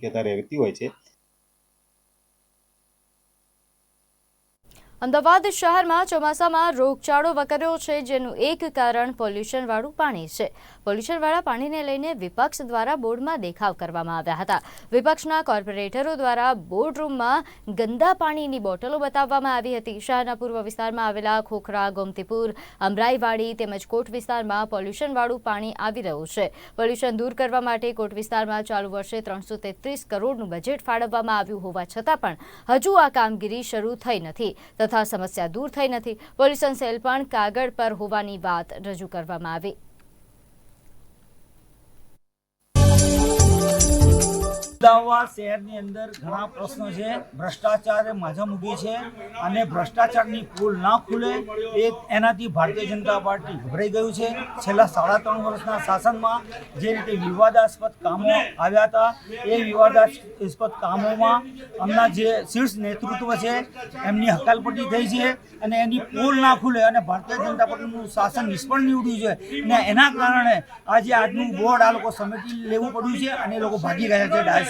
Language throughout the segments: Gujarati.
શક્યતા રહેતી હોય છે અમદાવાદ શહેરમાં ચોમાસામાં રોગચાળો વકર્યો છે, જેનું એક કારણ પોલ્યુશનવાળું પાણી છે. પોલ્યુશનવાળા પાણીને લઈને વિપક્ષ દ્વારા બોર્ડમાં દેખાવ કરવામાં આવ્યા હતા. વિપક્ષના કોર્પોરેટરો દ્વારા બોર્ડરૂમમાં ગંદા પાણીની બોટલો બતાવવામાં આવી હતી. શહેરના પૂર્વ વિસ્તારમાં આવેલા ખોખરા, ગોમતીપુર, અમરાઈવાડી તેમજ કોટ વિસ્તારમાં પોલ્યુશનવાળું પાણી આવી રહ્યું છે. પોલ્યુશન દૂર કરવા માટે કોટ વિસ્તારમાં ચાલુ વર્ષે ત્રણસો તેત્રીસ કરોડનું બજેટ ફાળવવામાં આવ્યું હોવા છતાં પણ હજુ આ કામગીરી શરૂ થઈ નથી. તથા સમસ્યા દૂર થઈ નથી. પોલ્યુશન સેલ પણ કાગળ પર હોવાની વાત રજૂ કરવામાં આવી. અમદાવાદ શહેરની અંદર ઘણા પ્રશ્નો છે. ભ્રષ્ટાચાર માજા મૂકી છે અને ભ્રષ્ટાચારની પુલ ના ખુલે એ એનાથી ભારતીય જનતા પાર્ટી ગભરાઈ ગયું છે. છેલ્લા સાડા ત્રણ વર્ષના શાસનમાં જે રીતે વિવાદાસ્પદ કામો આવ્યા હતા, એ વિવાદાસ્પદ કામોમાં હમણા જે શીર્ષ નેતૃત્વ છે, એમની હકાલપટ્ટી થઈ છે અને એની પુલ ના ખુલે અને ભારતીય જનતા પાર્ટીનું શાસન નિષ્ફળ નીવડ્યું છે અને એના કારણે આજે આજનું બોર્ડ આ લોકો સમેટી લેવું પડ્યું છે અને એ લોકો ભાગી રહ્યા છે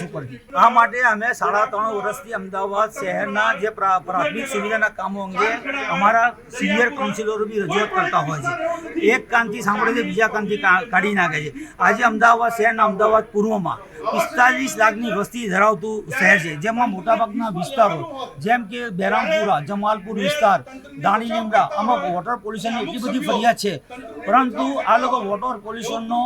આ માટે અમે સાડા ત્રણ વર્ષથી અમદાવાદ શહેરના જે પ્રા- પ્રાથમિક સુવિધાના કામો અંગે અમારા સિનિયર કાઉન્સિલરો બી રજૂઆત કરતા હોય છે. એક કાનથી સાંભળે છે, બીજા કાનથી કાઢી નાખે છે. આજે અમદાવાદ શહેરના અમદાવાદ પૂર્વમાં પિસ્તાલીસ લાખની વસ્તી ધરાવતું શહેર છે, જેમાં મોટાભાગના વિસ્તારો જેમ કે બહેરામપુરા જમાલપુર વિસ્તાર દાણી લીમડા આમાં વોટર પોલ્યુશનની એટલી બધી ફરિયાદ છે, પરંતુ આ લોકો વોટર પોલ્યુશનનો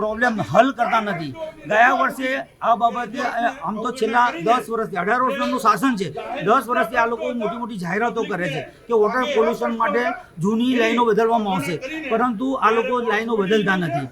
પ્રોબ્લેમ હલ કરતા નથી. ગયા વર્ષે આ બાબતે આમ તો છેલ્લા દસ વર્ષથી, અઢાર વર્ષનું શાસન છે, દસ વર્ષથી આ લોકો મોટી મોટી જાહેરાતો કરે છે કે વોટર પોલ્યુશન માટે જૂની લાઈનો બદલવામાં આવશે, પરંતુ આ લોકો લાઈનો બદલતા નથી.